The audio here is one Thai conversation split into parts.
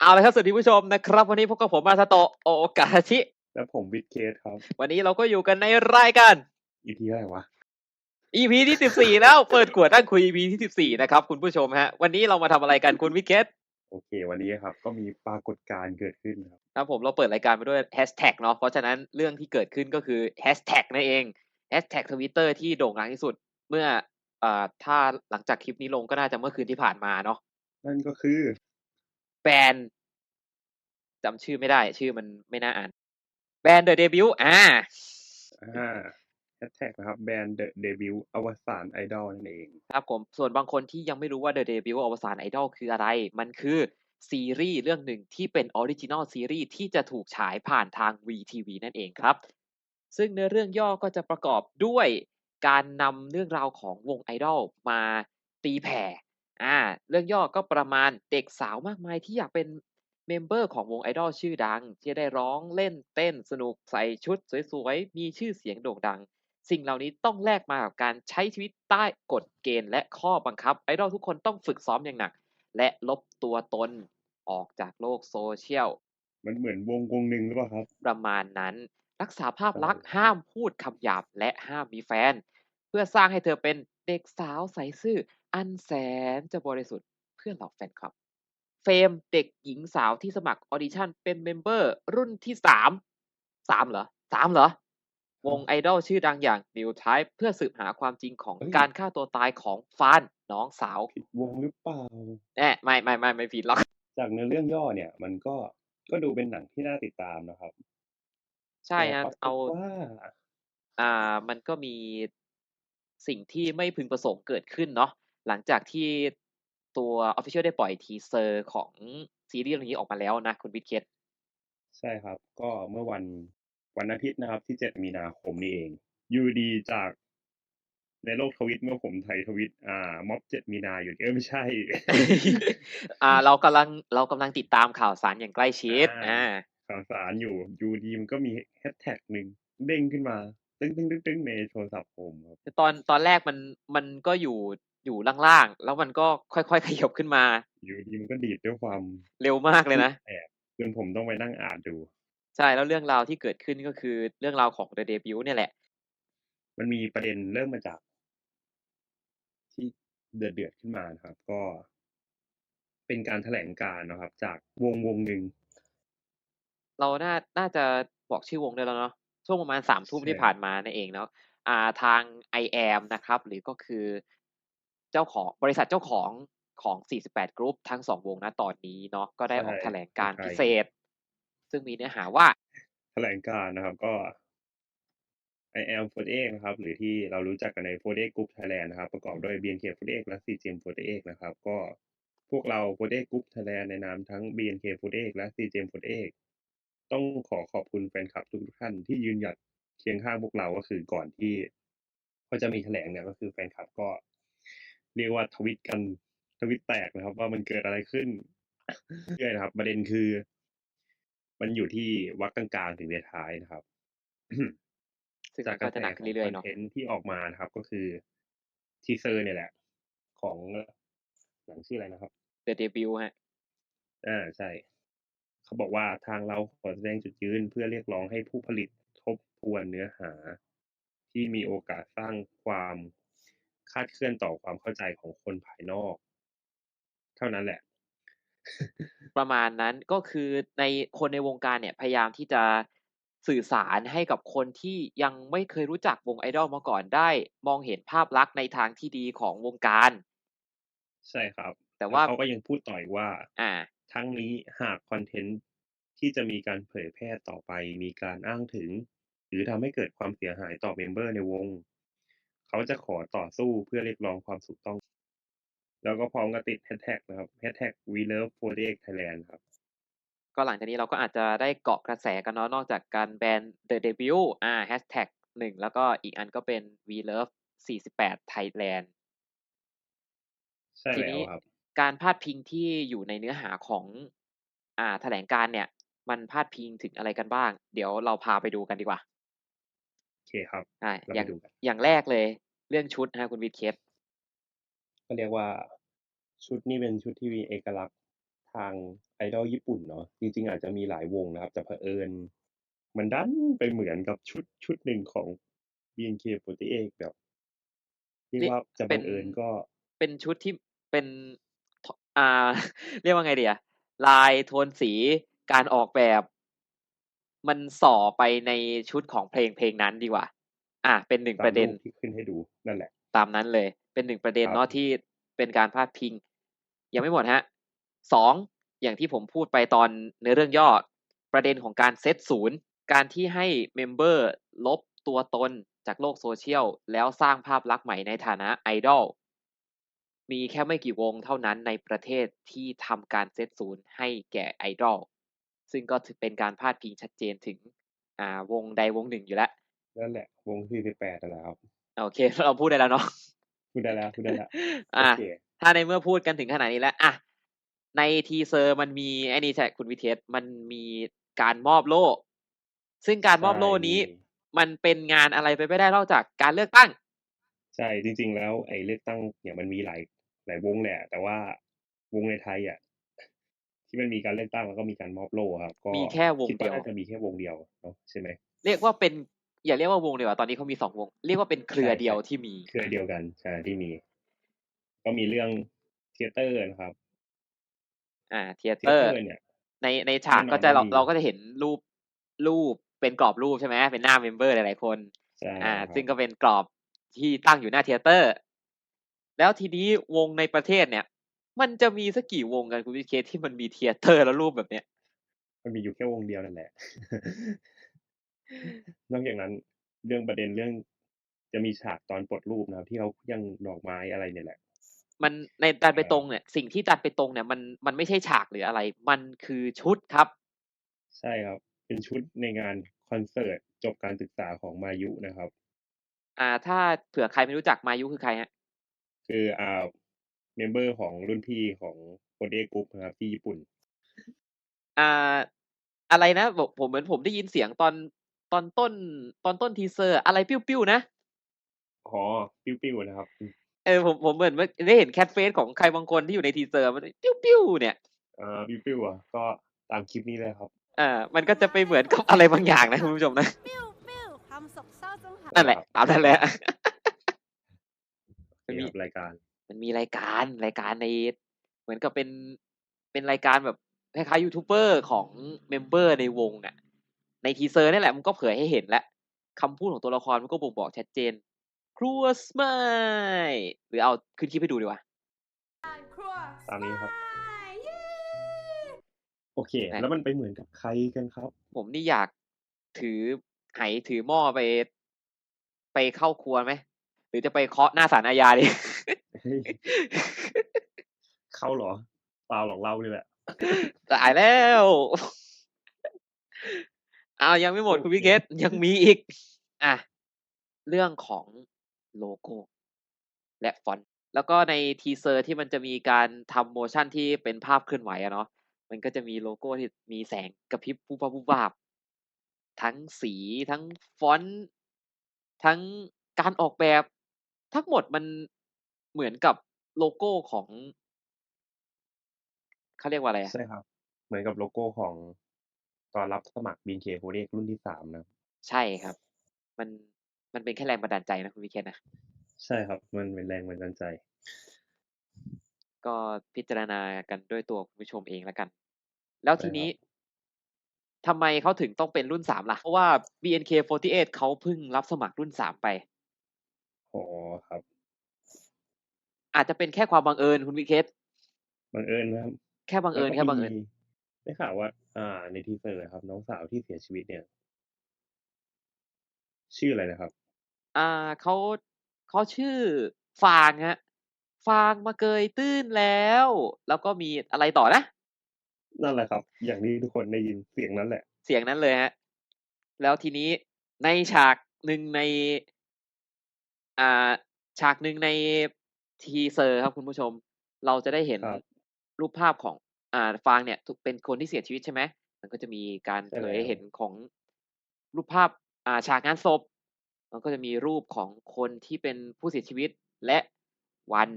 เอาละครับสวัสดีผู้ชมนะครับ วันนี้พบกับผมมาซาโตะโอกาชิ และผมวิดเคสครับ วันนี้เราก็อยู่กันในรายการ อีพีอะไรวะ EP ที่14แล้วเปิดขวดนั่งคุย EP ที่14นะครับคุณผู้ชมฮะ วันนี้เรามาทำอะไรกันคุณวิกเกตโอเค วันนี้ครับ ก็มีปรากฏการณ์เกิดขึ้นครับ ครับผมเราเปิดรายการไปด้วยแฮชแท็กเนาะเพราะฉะนั้นเรื่องที่เกิดขึ้นก็คือแฮชแท็กนั่นเองแฮชแท็กทวิตเตอร์ที่โด่งดังที่สุด เมื่อเอ่อถ้าหลังจากคลิปนี้ลงก็น่าจะเมื่อคืนที่ผ่านมาเนาะนั่นก็คือ แบรนด์จำชื่อไม่ได้ ชื่อมันไม่น่าอ่าน แบรนด์เดอะเดบิวอ่าอ่าแฮชแท็กนะครับแบรนด์เดอะเดบิวอวสานไอดอลนั่นเองครับผมส่วนบางคนที่ยังไม่รู้ว่า The Debut อวสานไอดอลคืออะไร มันคือซีรีส์เรื่องหนึ่งที่เป็นออริจินอลซีรีส์ที่จะถูกฉายผ่านทาง VTV นั่นเองครับ ซึ่งเนื้อเรื่องย่อก็จะประกอบด้วยการนำเรื่องราวของวงไอดอลมาตีแผ่ อ่า เรื่องย่อก็ประมาณเด็กสาวมากมายที่อยากเป็นเมมเบอร์ของวงไอดอลชื่อดัง ที่ได้ร้องเล่นเต้นสนุกใส่ชุดสวยๆ มีชื่อเสียงโด่งดัง สิ่งเหล่านี้ต้องแลกมากับการใช้ชีวิตใต้กฎเกณฑ์และข้อบังคับ ไอดอลทุกคนต้องฝึกซ้อมอย่างหนัก และลบตัวตนออกจากโลกโซเชียล มันเหมือนวงวงหนึ่งหรือเปล่าครับ ประมาณนั้นรักษาภาพลักษณ์ใช่ห้ามพูดคำหยาบและห้ามมีแฟน เพื่อสร้างให้เธอเป็นเด็กสาวใสซื่อ อันแสนจะบริสุทธิ์เพื่อเหล่าแฟนคลับ เฟรมเด็กหญิงสาวที่สมัครออดิชั่นเป็นเมมเบอร์ รุ่นที่สามสามเหรอสามเหรอ วงไอดอลชื่อดังอย่าง New Type เพื่อสืบหาความจริงของเฮ้ยการฆ่าตัวตายของฟานน้องสาวผิดวงหรือเปล่าแน่ไม่ไม่ไม่ไม่ผิดหรอกจากเนื้อเรื่องย่อเนี่ย มันก็ก็ดูเป็นหนังที่น่าติดตามนะครับ ใช่แต่ฮะปรากฏเอาว่าอ่า มันก็มีสิ่งที่ไม่พึงประสงค์เกิดขึ้นเนาะ หลังจากที่ตัว Official ได้ปล่อยทีเซอร์ของซีรีส์เรื่องนี้ออกมาแล้วนะ คุณวิทย์เคสใช่ครับ ก็เมื่อวันวันอาทิตย์นะครับ ที่ 7 มีนาคมนี่เองอยูดีจากในโลกทวิตเมื่อผมไทยทวิต อ่า ม็อบ7มีนาอยู่เอ้ยไม่ใช่ อ่า เรากำลังเรากำลังติดตามข่าวสารอย่างใกล้ชิดอ่าอ่าข่าวสารอยู่อยูดีมันก็มีแฮชแท็กหนึ่งเด้งขึ้นมา ตึ้งตึ้งตึ้งตึ้งในโทรศัพท์ผมครับตอนตอนแรกมันมันก็อยู่ อยู่ล่างๆ แล้วมันก็ค่อยๆ ขยับขึ้นมา อยู่ดีมันก็ดีดด้วยความเร็วมากเลยนะแอบจนผมต้องไปนั่งอ่านดู ใช่ แล้วเรื่องราวที่เกิดขึ้นก็คือเรื่องราวของ The Debut เนี่ยแหละ มันมีประเด็นเริ่มมาจาก ที่เดือดเดือดๆขึ้นมานะครับ ก็ เป็นการแถลงการณ์นะครับ จากวงวงหนึ่ง เราน่าน่าจะบอกชื่อวงได้แล้วเนาะ ช่วงประมาณสามทุ่มใช่ที่ผ่านมานั่นเองเนาะ อ่าทาง I am นะครับ หรือก็คือ เจ้าของบริษัทเจ้าของของ 48 กรุ๊ปทั้งสองวงนะตอนนี้เนาะก็ได้ออกใช่แถลงการณ์ใช่พิเศษ ซึ่งมีเนื้อหาว่า แถลงการณ์นะครับก็ I am 48นะครับ หรือที่เรารู้จักกันใน48 Group Thailand นะครับ ประกอบด้วย BNK48 และ CGM48 นะครับ ก็พวกเรา48 Group Thailand ในนามทั้ง BNK48 และ CGM48 ต้องขอขอบคุณแฟนคลับทุกๆท่านที่ยืนหยัดเคียงข้างพวกเราก็คือก่อนที่เขาจะมีแถลงเนี่ยก็คือแฟนคลับก็ เรียกว่าทวิตกันทวิตแตกนะครับ ว่ามันเกิดอะไรขึ้นเรื่อยนะครับประเด็นคือ มันอยู่ที่วักกลางๆถึงท้ายๆนะครับซึ่งจามักนกก็ระแสจะหนักขขึ้อนงเรื่คอยอๆนเนาะเทนต์ที่ออกมานะครับ ก็คือทีเซอร์เนี่ยแหละ ของหนังชื่ออะไรนะครับ The Debut ฮะอ่าใช่ เขาบอกว่าทางเราขอแสดงจุดยืนเพื่อเรียกร้องให้ผู้ผลิตทบทวนเนื้อหา ที่มีโอกาสสร้างความ คาดเคลื่อนต่อความเข้าใจของคนภายนอก เท่านั้นแหละ ประมาณนั้นก็คือในคนในวงการเนี่ยพยายามที่จะสื่อสารให้กับคนที่ยังไม่เคยรู้จักวงไอดอลมาก่อนได้ มองเห็นภาพลักษณ์ในทางที่ดีของวงการ ใช่ครับ แต่ว่าล้เขาก็ยังพูดต่ออีกว่า อ่า ทั้งนี้หากคอนเทนต์ที่จะมีการเผยแพร่ต่อไปมีการอ้างถึง หรือทำให้เกิดความเสียหายต่อเมมเบอร์ในวง เขาจะขอต่อสู้เพื่อเรียกร้องความถูกต้อง แล้วก็พร้อมกับติดแฮชแท็กนะครับแฮชแท็ก we love 48 Thailand ครับ ก็หลังจากนี้เราก็อาจจะได้เกาะกระแสกันเนาะนอกจากการแบน The Debut อ่าแฮชแท็กหนึ่งแล้วก็อีกอันก็เป็น We Love 48 Thailand ใช่ทีแล้วนี้ครับ การพาดพิงที่อยู่ในเนื้อหาของ อ่า แถลงการณ์เนี่ย มันพาดพิงถึงอะไรกันบ้าง เดี๋ยวเราพาไปดูกันดีกว่าโอ เคครับอ่าเราอไปย่างดูกันอย่างแรกเลย เรื่องชุดนะคุณวิทย์เคสก็เรียกว่าชุดนี้เป็นชุดที่มีเอกลักษณ์ทาง idol ญี่ปุ่นเนาะจริง ๆ อาจจะมีหลายวงนะครับ แต่เผอิญ มันดันไปเหมือนกับชุดชุดหนึ่งของ BNK48 แบบเรียกเรียกว่าจะเป็บันงเอิญก็ เป็นชุดที่เป็นทอ่า เรียกว่าไงดีอะลายโทนสีการออกแบบ มันส่อไปในชุดของเพลงเพลงนั้นดีกว่าอาเป็น1ตาปมระเด็รูนปที่ขึ้นให้ดูนั่นแหละ ตามนั้นเลย เป็น1ประเด็นครับเนาะที่เป็นการพาดพิง ยังไม่หมดครับ2อย่างที่ผมพูดไปตอนเนื้อเรื่องย่อ ประเด็นของการเซตศูนย์การที่ให้เมมเบอร์ลบตัวตนจากโลก Social แล้วสร้างภาพลักษณ์ใหม่ในฐานะ idol มีแค่ไม่กี่วงเท่านั้นในประเทศที่ทำการเซตศูนย์ให้แก่ idol ซึ่งก็ถือเป็นการพาดพิงชัดเจนถึง อ่าวงใดวงหนึ่งอยู่แล้วนั่นแหละ วง48นั่นแหละครับโอเค เราพูดได้แล้วเนาะพูดได้แล้วพูดได้แล้วโออาเคถ้าในเมื่อพูดกันถึงขนาดนี้แล้วอะในทีเซอร์มันมีไอ้นี่ใช่คุณวิเทสมันมีการมอบโล่ ซึ่งการมอบโล่ใช่นี้มีมันเป็นงานอะไรไปไม่ได้นอกจากการเลือกตั้ง ใช่จริง ๆ แล้วไอ้เลือกตั้งเนี่ยมันมีหลายหลายวงแหละ แต่ว่าวงในไทยอะ ที่มันมีการเลือกตั้งแล้วก็มีการมอบโล่อะครับก็มีแค่วงคิดเดีว่ายวน่าจะมีแค่วงเดียวเนาะใช่ไหม?เรียกว่าเป็นอย่าเรียกว่าวงดีกว่าตอนนี้เขามี2วง เรียกว่าเป็นเครืใชอเดียว่ที่มีๆเครือเดียวกันใช่ที่มี ก็มีเรื่องเธียเตอร์นะครับอาเธียเธีเตยอเตร์อร์เนี่ยในในฉาแน่กนก็อนจะว่าเรามีเราก็จะเห็นรูปรูปเป็นกรอบรูปใช่ไหมเป็นหน้าเมมเบอร์หลายๆคนใช่อาครัซึ่บงก็เป็นกรอบที่ตั้งอยู่หน้าเธียเตอร์ แล้วทีนี้วงในประเทศเนี่ย มันจะมีสักกี่วงกันคุณวิเคสที่มันมีเธียเตอร์แล้วรูปแบบเนี้ย?มันมีอยู่แค่วงเดียวนั่นแหละ นอกจากนั้น เรื่องประเด็นเรื่องจะมีฉากตอนปลดรูปนะครับที่เขาเคลี้ยงดอกไม้อะไรเนี่ยแหละ มันในดันไปอาตรงเนี่ย สิ่งที่ดันไปตรงเนี่ยมันมันไม่ใช่ฉากหรืออะไร มันคือชุดครับ ใช่ครับ เป็นชุดในงานคอนเสิร์ตจบการศึกษาของมายุนะครับ อ่า ถ้าเผื่อใครไม่รู้จักมายุคือใครครับ?คืออ่า เมมเบอร์ของรุ่นพี่ของโคเดกรุ๊ปนะครับที่ญี่ปุ่น อ่า อะไรนะผมเหมือนผมได้ยินเสียงตอนตอนต้น ตอนต้นทีเซอร์ อะไรปิ้วๆนะอ๋อปิ้วๆนะครับเออผมผมเหมือนได้เห็นแคทเฟสของใครบางคนที่อยู่ในทีเซอร์มันปิ้วปิ้วเนี่ยเออปิ้วปิ้วอะก็ตามคลิปนี้เลยครับอ่ามันก็จะไปเหมือนกับอะไรบางอย่างนะคุณผู้ชมนะปิ้วปิ้ำสกเศร้าจังหนั่นแหละตามนั้นแหละมีรายการ มันมีรายการรายการใน เหมือนกับเป็นเป็นรายการแบบคล้ายๆยูทูบเบอร์ของเมมเบอร์ในวงอะในทีเซอร์เนี่ยแหละมันก็เผยให้เห็นแล้วคำพูดของตัวละครมันก็บ่งบอกชัดเจน ครัวสไมล์หรือเอาขึ้นคลิปให้ดูดีกว่าตามนี้ครับ Smile เย้โอเคนะแล้วมันไปเหมือนกับใครกันครับ?ผมนี่อยากถือไหถือหม้อไป ไปเข้าครัวไหม?หรือจะไปเคาะหน้าศาลอาญาดี? เฮ้ยเข้าเหรอ?เปล่าหรอกเรานี่แหละตายแล้วอ้าวยังไม่หมดโอคุณเควิเคสยังมีอีกอาเรื่องของโลโกและฟอนต์แล้วก็ในทีเซอร์ที่มันจะมีการทำ motion ที่เป็นภาพเคลื่อนไหวอะเนาะมันก็จะมีโลโกที่มีแสงกระพริบวูบวาบๆทั้งสีทั้งฟอนต์ทั้งการออกแบบ ทั้งหมดมัน เหมือนกับโลโกของเขาเรียกว่าอะไรอใช่ะ?ครับ เหมือนกับโลโกของตอนรับสมัคร BNK48 รุ่นที่3นะครับใช่ครับ มันมันเป็นแค่แรงบันดาลใจนะคุณวิเคสนะ ใช่ครับ มันเป็นแรงบันดาลใจ ก็พิจารณากันด้วยตัวคุณผู้ชมเองแล้วกัน แล้วใช่ทีคนรัี้บทำไมเขาถึงต้องเป็นรุ่น3ล่ะ?เพราะว่า BNK48 เขาเพิ่งรับสมัครรุ่น3ไปอ๋อครับ อาจจะเป็นแค่ความบังเอิญคุณวิเคสบังเอิญนะครับ แค่บังแล้เอิวญก็แค่มีบังเอิญได้ข่าวว่า อ่า ในทีเซอร์อะครับ น้องสาวที่เสียชีวิตเนี่ย ชื่ออะไรนะครับ?อ่าเขาเขาชื่อฟางครับฟางมาเกยตื้นแล้ว แล้วก็มีอะไรต่อนะ?นั่นแหละครับ อย่างที่ทุกคนได้ยินเสียงนั้นแหละ เสียงนั้นเลยครับแล้วทีนี้ในฉากหนึ่งใน อ่า ฉากหนึ่งใน ทีเซอร์ครับคุณผู้ชม เราจะได้เห็นครับรูปภาพของอ่าฟางเนี่ยถูกเป็นคนที่เสียชีวิตใช่ไหมมันก็จะมีการใช่เผแล้ยให้วเห็นของรูปภาพอ่าฉากงานศพ มันก็จะมีรูปของคนที่เป็นผู้เสียชีวิตและวัน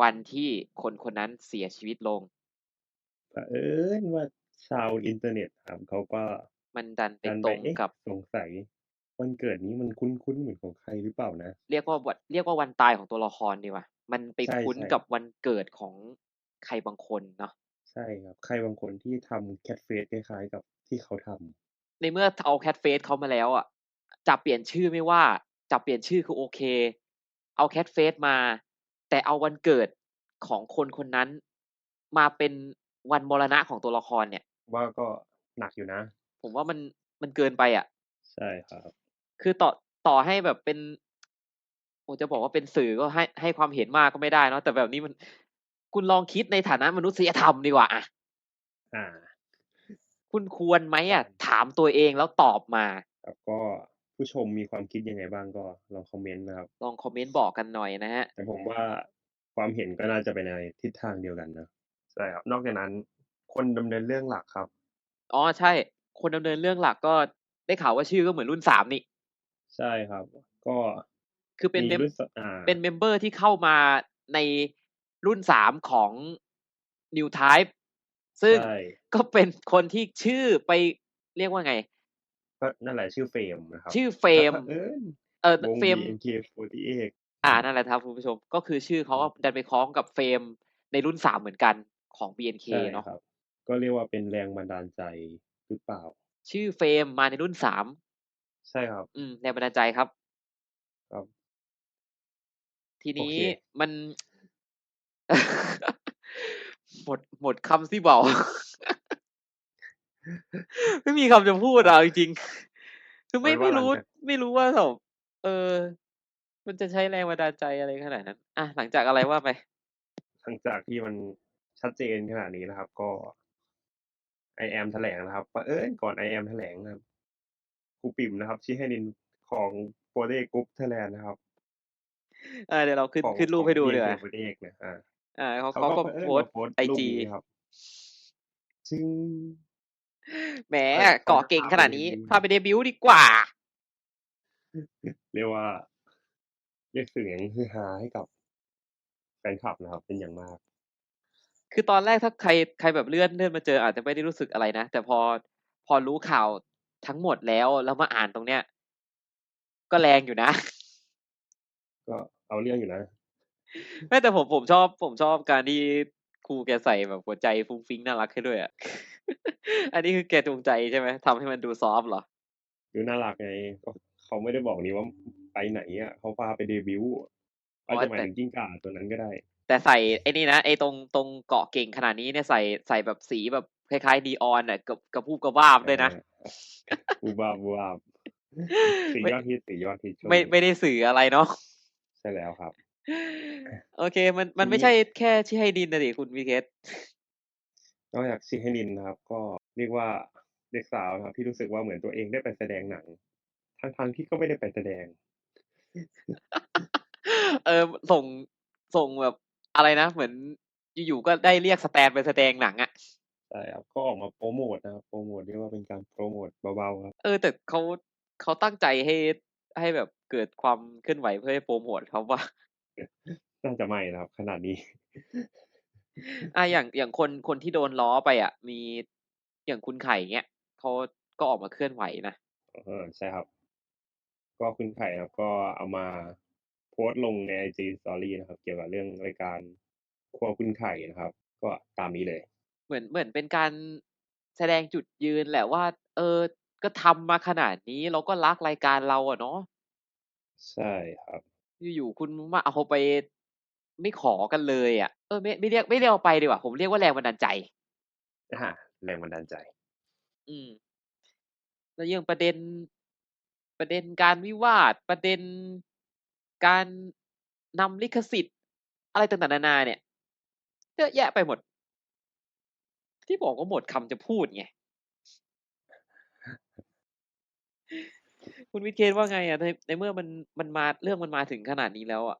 วันที่คนคนนั้นเสียชีวิตลงเผอิญว่าชาวอินเทอร์เน็ตครับเขาก็มันดันไปดันตไปรงเอ๊ะกับสงสัย วันเกิดนี้มันคุ้น ๆ เหมือนของใครหรือเปล่านะ เรียกว่าวัน เรียกว่าวันตายของตัวละครดีกว่า มันไปใช่ คุ้นใช่กับวันเกิดของใครบางคนเนาะ ใช่ครับ ใครบางคนที่ทำแคทเฟสคล้าย ๆ กับที่เขาทำ ในเมื่อเอาแคทเฟสเขามาแล้วอะจะเปลี่ยนชื่อไม่ว่า จะเปลี่ยนชื่อคือโอเค เอาแคทเฟสมา แต่เอาวันเกิดของคนคนนั้น มาเป็นวันมรณะของตัวละครเนี่ย ว่าก็หนักอยู่นะ ผมว่ามัน มันเกินไปอะใช่ครับ คือต่อต่อให้แบบเป็นผมจะบอกว่าเป็นสื่อก็ให้ให้ความเห็นมากก็ไม่ได้เนาะแต่แบบนี้มัน คุณลองคิดในฐานะมนุษยธรรมดีกว่าอะอ่า คุณควรไหมอะ ถามตัวเองแล้วตอบมาครับก็ผู้ชมมีความคิดยังไงบ้างก็ลองคอมเมนต์นะครับ ลองคอมเมนต์บอกกันหน่อยนะฮะ แต่ผมว่าความเห็นก็น่าจะไปในทิศทางเดียวกันนะใช่ครับ นอกจากนั้น คนดำเนินเรื่องหลักครับ อ๋อใช่ คนดำเนินเรื่องหลักก็ได้ข่าวว่าชื่อก็เหมือนรุ่นสามนี่ ใช่ครับ ก็คือเป็นมีเมมรุ่นสอ่าเป็นเมมเบอร์ที่เข้ามาในรุ่นสามของ New Type ซึ่งใช่ก็เป็นคนที่ชื่อไปเรียกว่าไง ก็นั่นแหละชื่อเฟรมนะครับ ชื่อเฟรมแล้วเผอิญเออวงเฟรม BNK48 อ่า นั่นแหละครับคุณผู้ชม ก็คือชื่อเขาก็ดันไปคล้องกับเฟรมในรุ่นสามเหมือนกันของ BNK ใช่เนาะครับก็เรียกว่าเป็นแรงบันดาลใจหรือเปล่า ชื่อเฟรมมาในรุ่นสาม ใช่ครับ อืม แรงบันดาลใจครับ ครับ ทีนี้โอเค มัน หมดหมดคำสิเบาไม่มีคำจะพูดอะจริงๆคือไม่ไว้ไม่ว่าหลังรู้ จาก ไม่รู้ว่าแบบเออ มันจะใช้แรงบันดาลใจอะไรขนาดนั้น อะหลังจากอะไรว่าไป หลังจากที่มันชัดเจนขนาดนี้นะครับ ก็ไอแอมแถลงนะครับเผอิญก่อนไอแอมแถลงนะครับ ครูปิ่มนะครับ ชี้ให้นินของโปรเจกต์กรุ๊ปไทยแลนด์นะครับอ่าเดี๋ยวเราขึ้นของขึ้นรูปให้ดูของดีกว่า BNK 48เนี่ยอ่าอ่าเขาเขาเขาก็ก็เผอิญโพสมาโพสต์ไอรูปจีนี้ครับจึงแหมเอ้ยเกาะเก่งพาไปขนาดนี้เดบิวต์พาไปเดบิวต์ดีกว่า เรียกว่า เรียกเสียงฮือฮาให้กับแฟนคลับนะครับ เป็นอย่างมาก คือตอนแรกถ้าใครใครแบบเลื่อนเลื่อนมาเจออาจจะไม่ได้รู้สึกอะไรนะ แต่พอพอรู้ข่าว ทั้งหมดแล้วแล้วมาอ่านตรงเนี้ย ก็แรงอยู่นะ ก็เอาเรื่องอยู่นะไม่แต่ผมผมชอบ ผมชอบการที่ครูแกใส่แบบหัวใจฟุ้งฟิ้งน่ารักให้ด้วยอะ อันนี้คือแกจงใจใช่ไหมทำให้มันดูซอฟต์เหรอ ดูน่ารักไงก็เขาไม่ได้บอกนี่ว่าไปไหนอะเขาพาไปเดบิวต์อ๋ออาจจะหมายแต่ถึงกิ้งก่าตัวนั้นก็ได้ แต่ใส่ไอ้นี่นะไอ้ตรงตรงเกาะเก่งขนาดนี้เนี่ยใส่ใส่แบบสีแบบ คล้ายๆนีออนอะกับกระพูบกระวาบด้วยนะบูบาบบูบาบสีไม่ยอดฮิตสียอดฮิตช่วงไม่นี้ไม่ได้สื่ออะไรเนาะใช่แล้วครับ โอเค มันมันทีไม่นี้ใช่แค่ที่ให้ดินนะดิคุณวีเคสนอกจากชิให้นินนะครับ ก็เรียกว่าเด็กสาวนะครับ ที่รู้สึกว่าเหมือนตัวเองได้ไปแสดงหนังทั้งๆที่ก็ไม่ได้ไปแสดง เออส่งส่งแบบอะไรนะ เหมือนอยู่ๆก็ได้เรียกสแตนไปแสดงหนังอะ ใช่ครับก็ออกมาโปรโมทนะครับ โปรโมทเรียกว่าเป็นการโปรโมทเบาๆครับ เออ แต่เขาเขาตั้งใจให้ให้แบบเกิดความเคลื่อนไหวเพื่อให้โปรโมทเขาว่า น่าจะไม่นะครับ ขนาดนี้ อะอย่างอย่างคนคนที่โดนล้อไปอะ มีอย่างคุณไข่เงี้ยเขาก็ออกมาเคลื่อนไหวนะเออใช่ครับ ก็คุณไข่ครับ ก็เอามาโพสต์ลงในไอจีสตอรี่นะครับ เกี่ยวกับเรื่องรายการครัวคุณไข่นะครับ ก็ตามนี้เลย เหมือนเหมือนเป็นการแสดงจุดยืนแหละว่า เออ ก็ทำมาขนาดนี้เราก็รักรายการเราอะเนาะ ใช่ครับ อยู่ ๆ คุณมาเอาไป ไม่ขอกันเลยอะเออ ไม่ไม่เรียกไม่เรียกเอาไปดีกว่า ผมเรียกว่าแรงบันดาลใจอ่าแรงบันดาลใจ อืม แล้วยังประเด็น ประเด็นการวิวาท ประเด็นการนำลิขสิทธิ์ อะไรต่าง ๆ นานาเนี่ย เยอะแยะไปหมด ที่บอกว่าหมดคำจะพูดไง คุณวิเคนว่าไงอะในในเมื่อมันมันมาเรื่องมันมาถึงขนาดนี้แล้วอะ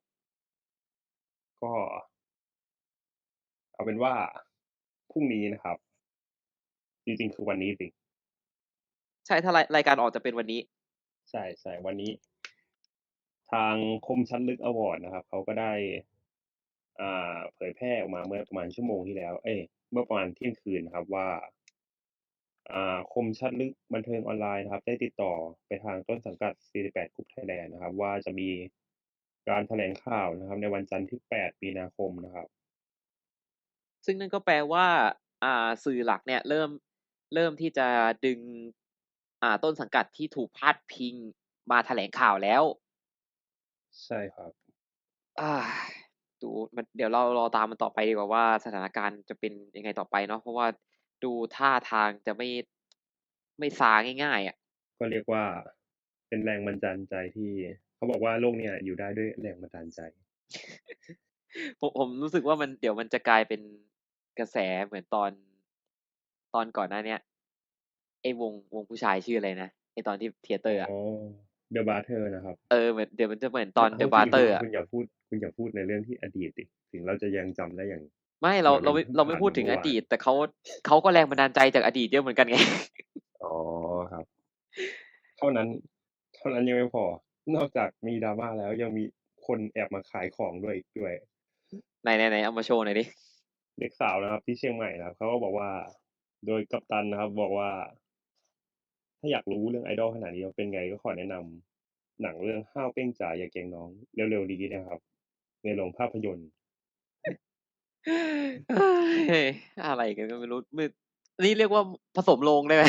ก็ เอาเป็นว่าพรุ่งนี้นะครับ จริงๆคือวันนี้สิใช่ถ้ารายรายการออกจะเป็นวันนี้ ใช่ใช่วันนี้ ทางคมชั้นลึกอวอร์ดนะครับ เขาก็ได้ออ่า เผยแพร่ออกมาเมื่อประมาณชั่วโมงที่แล้ว เอ๊ยเมื่อประมาณเที่ยงคืนนะครับว่าอ่าคมชัดลึกบันเทิงออนไลน์นะครับ ได้ติดต่อไปทางต้นสังกัด 48 Group Thailand นะครับ ว่าจะมีการแถลงข่าวนะครับ ในวันจันทร์ที่ 8 มีนาคมนะครับ ซึ่งนั่นก็แปลว่า อ่า สื่อหลักเนี่ย เริ่มเริ่มที่จะดึง อ่า ต้นสังกัดที่ถูกพาดพิงมาแถลงข่าวแล้ว ใช่ครับอา ดูมันเดี๋ยวเรารอตามมันต่อไปดีกว่าว่าสถานการณ์จะเป็นยังไงต่อไปเนาะ เพราะว่าดูท่าทางจะไม่ไม่ซาง่ายๆอะก็เรียกว่าเป็นแรงบันดาลใจที่ เขาบอกว่าโลกเนี่ยอยู่ได้ด้วยแรงบันดาลใจ ผมผมรู้สึกว่ามันเดี๋ยวมันจะกลายเป็นกระแสเหมือนตอนตอนก่อนหน้าเนี้ยไอ้วงวงผู้ชายชื่ออะไรนะไอ้ตอนที่เทียเตอร์อะ อ๋อ The Brother นะครับ เออเหมือนเดี๋ยวมันจะเหมือนตอนเอา The จริง Brother ๆอะคุณอย่าพูดคุณอย่าพูดในเรื่องที่อดีตสิถึงเราจะยังจำได้อย่างไม่เราเหมือนเรามันไม่เพิ่งเราไม่ผ่านพูดมาถึงเมื่ออวานดีต แต่เขาเขาก็แรงบันดาลใจจากอดีตเยอะเหมือนกันไงอ๋อครับ เท่านั้น เท่านั้นยังไม่พอ นอกจากมี drama แล้วยังมีคนแอบมาขายของด้วยอีกด้วยไหนๆๆเอามาโชว์หน่อยดิเด็กสาวนะครับ ที่เชียงใหม่นะครับเขาก็บอกว่า โดยกัปตันนะครับ บอกว่า ถ้าอยากรู้เรื่อง idol ขนาดนี้ว่าเป็นไงก็ขอแนะนำหนังเรื่องห้าวเป้งจ๋าอย่าเกรงน้อง เร็วๆนี้นะครับ ในโรงภาพยนตร์เฮ้ยอะไรกันก็ไม่รู้ไม่นี่เรียกว่าผสมโรงได้ไหม?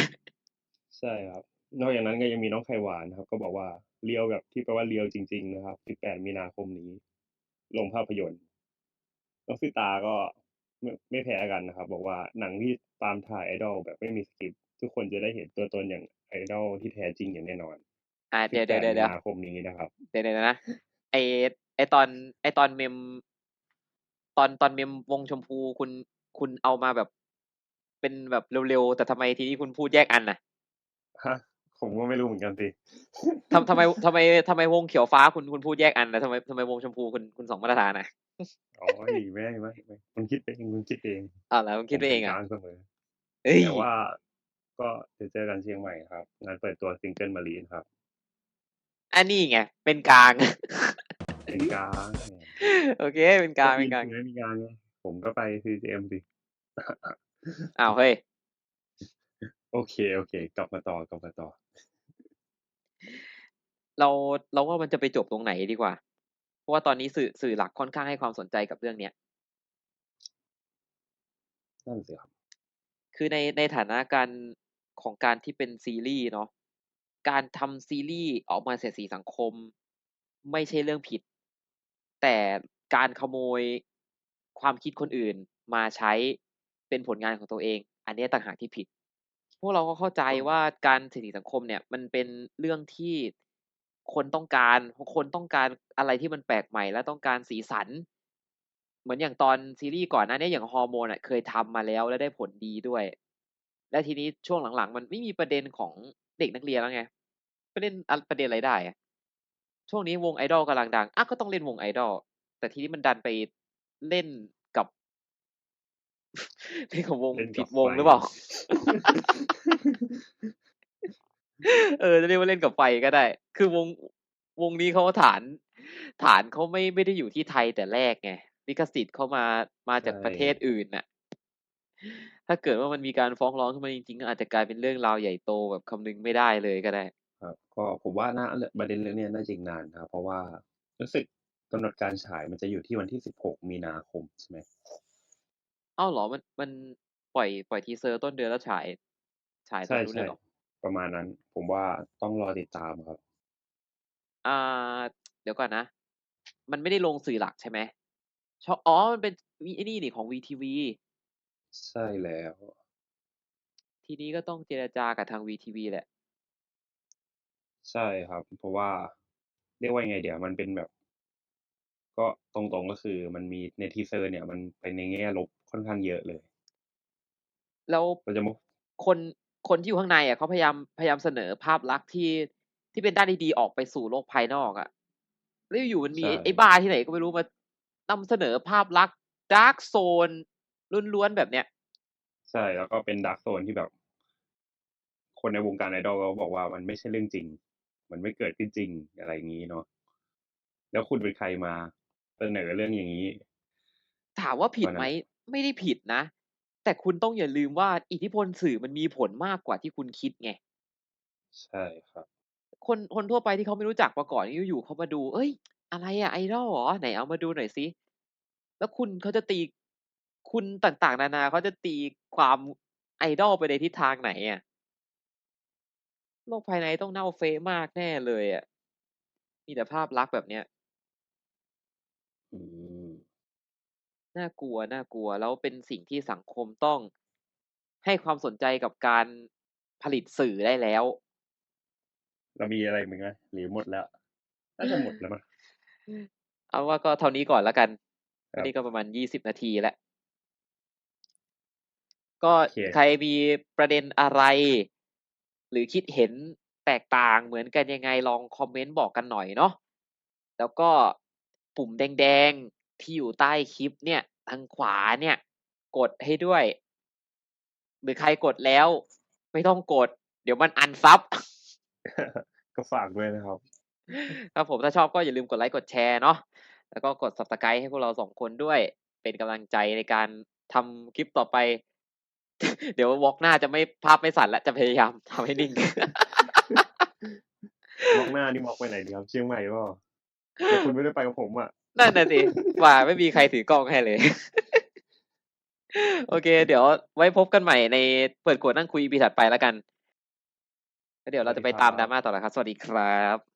ใช่ครับ นอกจากนั้นก็ยังมีน้องไข่หวานนะครับ ก็บอกว่าเรียวแบบที่แปลว่าเรียวจริง ๆ นะครับ 18 มีนาคมนี้โรงภาพยนตร์น้องสิตาก็ไม่ไม่แพ้กันนะครับ บอกว่าหนังที่ตามถ่าย idol แบบไม่มีสกริปต์ทุกคนจะได้เห็นตัวตนอย่าง idol ที่แท้จริงอย่างแน่นอนอาเดี๋ยว18ๆมีๆนาคมนี้นะครับๆเดี๋ยวๆนะไอ้ไอ้ตอนไอ้ตอน meme ตอนตอน meme วงชมพูคุณคุณเอามาแบบ เป็นแบบเร็วๆ แต่ทำไมทีนี้คุณพูดแยกอันน่ะ?ฮะผมก็ไม่รู้เหมือนกันสิทำทำไมทำไมทำไมวงเขียวฟ้าคุณคุณพูดแยกอันน่ะทำไมทำไมวงชมพูคุณคุณ2มาตรฐานอะ?อ๋อไม่ไม่ๆๆคุณคิดเองคุณคิดเองอ้าวเหรอคุณผคิดมไปเป็เอนงเหรอ?กลางเสมอเฮ้ยแต่ว่า ก็เดี๋ยวเจอกันเชียงใหม่ครับงานเปิดตัวซิงเกิลมะลิครับอานี่ไง เป็นกลาง เป็นกลางโอเค เป็นกก็ลางมีเป็นกลางไงมีงานไงผมก็ไป CGM สิอ้าวเฮ้ย โอเคๆกลับมาต่อกลับมาต่อ เราเราว่ามันจะไปจบตรงไหนดีกว่า เพราะว่าตอนนี้สื่อสื่อหลักค่อนข้างให้ความสนใจกับเรื่องเนี้ยนั่นสิครับคือในในฐานะการ ของการที่เป็นซีรีส์เนาะการทำซีรีส์ออกมาเสียดสีสังคม ไม่ใช่เรื่องผิด แต่การขโมยความคิดคนอื่นมาใช้เป็นผลงานของตัวเอง อันเนี้ยต่างหากที่ผิด พวกเราก็เข้าใจก็ว่าการเสียดสีสังคมเนี่ย มันเป็นเรื่องที่คนต้องการเพราะคนต้องการอะไรที่มันแปลกใหม่ และต้องการสีสัน เหมือนอย่างตอนซีรีส์ก่อนหน้าเนี้ยอย่างฮอร์โมนอะเคยทำมาแล้วแล้วได้ผลดีด้วย แล้วทีนี้ช่วงหลังๆ มันไม่มีประเด็นของเด็กนักเรียนแล้วไงไปเล่นอะประเด็นอะไรได้อะช่วงนี้วง idol กำลังดังอาก็ต้องเล่นวง idol แต่ทีนี้มันดันไปเล่นกับเล่นกับวงเล่นผิกัดบวไฟงหรือเปล่า?เออจะเรียกว่าเล่นกับไฟก็ได้ คือวงวงนี้เขาฐาน ฐานเขาไม่ไม่ได้อยู่ที่ไทยแต่แรกไงลิขสิทธิ์เขามามาใชจากประเทศ่อื่นน่ะ ถ้าเกิดว่ามันมีการฟ้องร้องขึ้นมาจริงๆก็อาจจะกลายเป็นเรื่องราวใหญ่โตแบบคำนึงไม่ได้เลยก็ได้ ครับก็ผมว่าน่ารประเด็นเรื่องเนี้ยน่าจะอีกนานนะครับ เพราะว่ารู้สึกกำหนดการฉายมันจะอยู่ที่วันที่ 16 มีนาคมใช่ไหม?อ้าวเหรอ?มันมันปล่อยปล่อยทีเซอร์ต้นเดือนแล้วฉายฉายใชตอนนู้นเล่ยเหรอ?ๆประมาณนั้น ผมว่าต้องรอติดตามครับ อ่า เดี๋ยวก่อนนะ มันไม่ได้ลงสื่อหลักใช่ไหม?ช่องอ๋อ มันเป็นวีไอ้นี่นี่ของ VTV ใช่แล้ว ทีนี้ก็ต้องเจรจากับทาง VTV แหละ ใช่ครับ เพราะว่าเรียกว่ายังไงดีอะมันเป็นแบบ ก็ตรงๆก็คือมันมีในทีเซอร์เนี่ย มันไปในแง่ลบค่อนข้างเยอะเลย แล้วเราจะมาคนคนที่อยู่ข้างในอะเขาพยายามพยายามเสนอภาพลักษณ์ที่ที่เป็นด้านดีๆออกไปสู่โลกภายนอกอะแล้วอยู่ๆมันใชมีไอ้ไอ้่บ้าที่ไหนก็ไม่รู้มานำเสนอภาพลักษณ์ดาร์กโซน ล้วนๆแบบเนี้ย ใช่แล้วก็เป็นดาร์กโซนที่แบบ คนในวงการ idol เขาบอกว่ามันไม่ใช่เรื่องจริง มันไม่เกิดขึ้นจริงอะไรอย่างงี้เนาะแล้วคุณเป็นใครมาเสนอเรื่องอย่างงี้ ถามว่าผิดวันนั้ไหมนไม่ได้ผิดนะ แต่คุณต้องอย่าลืมว่าอิทธิพลสื่อมันมีผลมากกว่าที่คุณคิดไง ใช่ครับ คนคนทั่วไปที่เขาไม่รู้จักมาก่อนอยู่ๆเขามาดู เอ้ย อะไรอะไอดอลเหรอไหนเอามาดูหน่อยสิแล้วคุณเขาจะตี คุณต่างๆ นานาเขาจะตีความไอดอลไปในทิศทางไหนอะโลกภายในต้องเน่าเฟะมากแน่เลยอะมีแต่ภาพลักษณ์แบบเนี้ยอืมน่ากลัวน่ากลัว แล้วเป็นสิ่งที่สังคมต้องให้ความสนใจกับการผลิตสื่อได้แล้ว เรามีอะไรมึงไหมหรือหมดแล้วน่าจะหมดแล้วมั้งเอาว่าก็เท่านี้ก่อนแล้วกันครับวันนี้ก็ประมาณยี่สิบนาทีแล้ว ก็โอเคใครมีประเด็นอะไร หรือคิดเห็นแตกต่างเหมือนกันยังไงลองคอมเมนต์บอกกันหน่อยเนาะแล้วก็ปุ่มแดงๆที่อยู่ใต้คลิปเนี่ย ทางขวาเนี่ย กดให้ด้วย หรือใครกดแล้ว ไม่ต้องกด เดี๋ยวมันอันซับก็ฝากด้วยนะครับ ครับผมถ้าชอบก็อย่าลืมกดไลค์กดแชร์เนาะแล้วก็กด subscribe ให้พวกเราสองคนด้วย เป็นกำลังใจในการทำคลิปต่อไป เดี๋ยววอล์กหน้าจะไม่ภาพไม่สั่นและจะพยายามทำให้นิ่งมอกหน้านี่มอกไปไหนดีครับเชียงใหม่เปล่าแต่คุณไม่ได้ไปกับผมอะนั่นน่ะสิว่าไม่มีใครถือกล้องให้เลย โอเค เดี๋ยวไว้พบกันใหม่ในเปิดกวดนั่งคุย EP ถัดไปแล้วกันแล้วเดี๋ยวเราจะไปตามดราม่าต่อแล้วครับ สวัสดีครับ